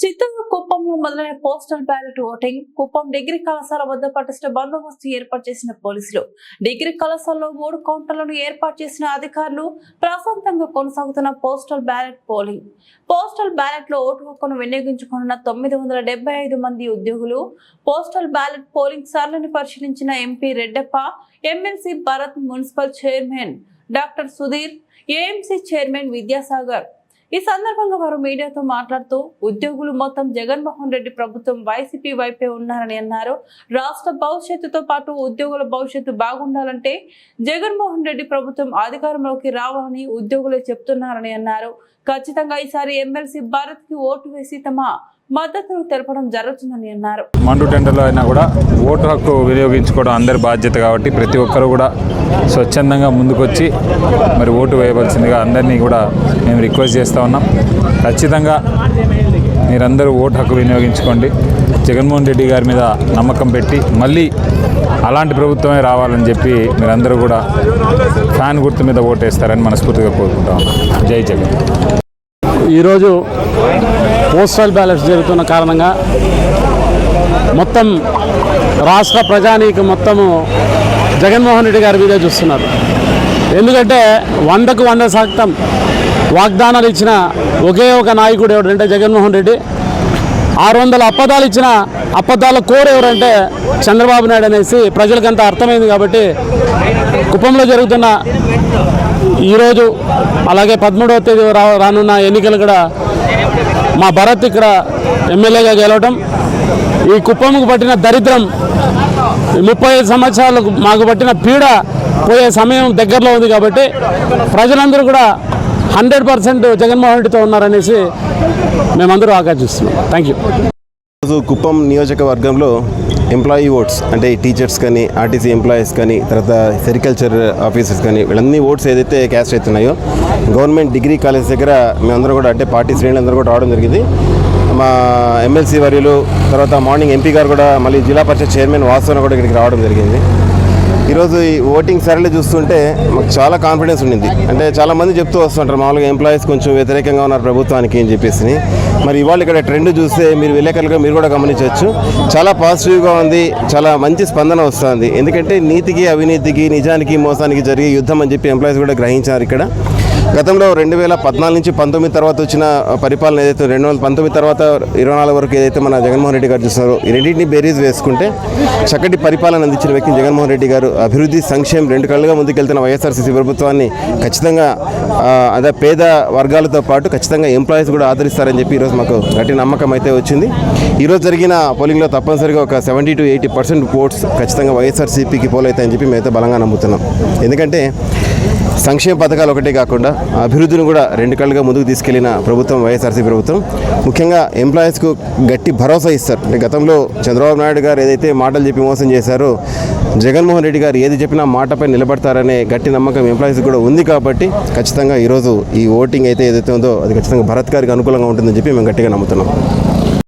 చిత్తూరు కుప్పంలో మొదలైన postal ballot voting Kuppam degree కళాశాల వద్ద పటిష్ట బందోబస్తు ఏర్పాటు చేసిన పోలీసులు. డిగ్రీ కళాశాలలో మూడు కౌంటర్లను ఏర్పాటు చేసిన అధికారులు ప్రశాంతంగా కొనసాగుతున్న పోస్టల్ బ్యాలెట్ పోలింగ్. పోస్టల్ బ్యాలెట్లో ఓటు హక్కును వినియోగించుకున్న తొమ్మిది వందల ఐదు మంది ఉద్యోగులు పోస్టల్ బ్యాలెట్ పోలింగ్ సరళిని పరిశీలించిన MP Reddappa MLC Bharat municipal chairman doctor Sudheer AMC chairman Vidyasagar ఈ సందర్భంగా వారు మీడియాతో మాట్లాడుతూ ఉద్యోగులు మొత్తం జగన్మోహన్ రెడ్డి ప్రభుత్వం వైసీపీ వైపే ఉన్నారని అన్నారు. రాష్ట్ర భవిష్యత్తుతో పాటు ఉద్యోగుల భవిష్యత్తు బాగుండాలంటే జగన్మోహన్ రెడ్డి ప్రభుత్వం అధికారంలోకి రావాలని ఉద్యోగులు చెప్తున్నారని అన్నారు. ఖచ్చితంగా ఈసారి ఎమ్మెల్సీ భారత్కి ఓటు వేసి తమ మద్దతును తెలపడం జరుగుతుందని అన్నారు. మండు టెండర్లో అయినా కూడా ఓటు హక్కు వినియోగించుకోవడం అందరి బాధ్యత కాబట్టి ప్రతి ఒక్కరు కూడా స్వచ్ఛందంగా ముందుకొచ్చి మరి ఓటు వేయవలసిందిగా అందరినీ కూడా మేము రిక్వెస్ట్ చేస్తూ ఉన్నాం. ఖచ్చితంగా మీరందరూ ఓటు హక్కు వినియోగించుకోండి. జగన్మోహన్ రెడ్డి గారి మీద నమ్మకం పెట్టి మళ్ళీ అలాంటి ప్రభుత్వమే రావాలని చెప్పి మీరందరూ కూడా ఫ్యాన్ గుర్తు మీద ఓటేస్తారని మనస్ఫూర్తిగా కోరుకుంటా ఉన్నాం. జై జగన్. ఈరోజు పోస్టల్ బ్యాలెట్స్ జరుగుతున్న కారణంగా మొత్తం రాష్ట్ర ప్రజానీకం మొత్తము జగన్మోహన్ రెడ్డి గారి మీదే చూస్తున్నారు. ఎందుకంటే వందకు వంద శాతం వాగ్దానాలు ఇచ్చిన ఒకే ఒక నాయకుడు ఎవడంటే జగన్మోహన్ రెడ్డి. ఆరు వందల అప్పదాలు ఇచ్చిన అప్పదాల కోరు ఎవరంటే చంద్రబాబు నాయుడు అనేసి ప్రజలకంతా అర్థమైంది కాబట్టి కుప్పంలో జరుగుతున్న ఈరోజు అలాగే పదమూడవ తేదీ రా రానున్న ఎన్నికలు కూడా మా భరత్ ఇక్కడ ఎమ్మెల్యేగా గెలవటం ఈ కుప్పంకు పట్టిన దరిద్రం ముప్పై ఐదు సంవత్సరాలకు మాకు పట్టిన పీడ పోయే సమయం దగ్గరలో ఉంది కాబట్టి ప్రజలందరూ కూడా హండ్రెడ్ పర్సెంట్ జగన్మోహన్ రెడ్డితో ఉన్నారనేసి మేమందరూ ఆకాంక్షిస్తున్నాం. థ్యాంక్ యూ కుప్పం నియోజకవర్గంలో ఎంప్లాయీ ఓట్స్ అంటే ఈ టీచర్స్ కానీ ఆర్టీసీ ఎంప్లాయీస్ కానీ తర్వాత సెరికల్చర్ ఆఫీసర్స్ కానీ వీళ్ళన్నీ ఓట్స్ ఏదైతే క్యాస్ట్ అవుతున్నాయో గవర్నమెంట్ డిగ్రీ కాలేజ్ దగ్గర మేమందరూ కూడా అంటే పార్టీ శ్రేణులందరూ కూడా రావడం జరిగింది. మా ఎమ్మెల్సీ వర్యులు తర్వాత మార్నింగ్ ఎంపీ గారు కూడా మళ్ళీ జిల్లా పరిషత్ చైర్మన్ వాసవన కూడా ఇక్కడికి రావడం జరిగింది. ఈరోజు ఈ ఓటింగ్ సరళి చూస్తుంటే మాకు చాలా కాన్ఫిడెన్స్ ఉండింది. అంటే చాలా మంది చెప్తూ వస్తుంటారు మామూలుగా ఎంప్లాయీస్ కొంచెం వ్యతిరేకంగా ఉన్నారు ప్రభుత్వానికి అని చెప్పేసి. మరి ఇవాళ ఇక్కడ ట్రెండ్ చూస్తే మీరు విలేకరులుగా మీరు కూడా గమనించవచ్చు. చాలా పాజిటివ్గా ఉంది చాలా మంచి స్పందన వస్తుంది. ఎందుకంటే నీతికి అవినీతికి నిజానికి మోసానికి జరిగే యుద్ధం అని చెప్పి ఎంప్లాయీస్ కూడా గ్రహించారు ఇక్కడ. గతంలో రెండు వేల పద్నాలుగు నుంచి పంతొమ్మిది తర్వాత వచ్చిన పరిపాలన ఏదైతే రెండు వేల పంతొమ్మిది తర్వాత ఇరవై నాలుగు వరకు ఏదైతే మన జగన్మోహన్ రెడ్డి గారు చూస్తున్నారో ఈ రెండింటిని బేరీజ్ వేసుకుంటే చక్కటి పరిపాలన అందించిన వ్యక్తి జగన్మోహన్ రెడ్డి గారు. అభివృద్ధి సంక్షేమం రెండు కళ్ళుగా ముందుకెళ్తున్న వైఎస్ఆర్సీసీ ప్రభుత్వాన్ని ఖచ్చితంగా అదే పేద వర్గాలతో పాటు ఖచ్చితంగా ఎంప్లాయీస్ కూడా ఆదరిస్తారని చెప్పి ఈరోజు మాకు గట్టి నమ్మకం అయితే వచ్చింది. ఈరోజు జరిగిన పోలింగ్లో తప్పనిసరిగా ఒక seventy to eighty percent votes ఖచ్చితంగా వైఎస్ఆర్సీపీకి పోలవుతాయని చెప్పి మేమైతే బలంగా నమ్ముతున్నాం. ఎందుకంటే సంక్షేమ పథకాలు ఒకటే కాకుండా అభివృద్ధిని కూడా రెండు కళ్ళుగా ముందుకు తీసుకెళ్ళిన ప్రభుత్వం వైఎస్ఆర్సీ ప్రభుత్వం. ముఖ్యంగా ఎంప్లాయీస్కు గట్టి భరోసా ఇస్తారు. అంటే గతంలో చంద్రబాబు నాయుడు గారు ఏదైతే మాటలు చెప్పి మోసం చేశారో జగన్మోహన్ రెడ్డి గారు ఏది చెప్పినా మాటపై నిలబడతారనే గట్టి నమ్మకం ఎంప్లాయీస్ కూడా ఉంది కాబట్టి ఖచ్చితంగా ఈరోజు ఈ ఓటింగ్ అయితే ఏదైతే ఉందో అది ఖచ్చితంగా భరత్ గారికి అనుకూలంగా ఉంటుందని చెప్పి మేము గట్టిగా నమ్ముతున్నాం.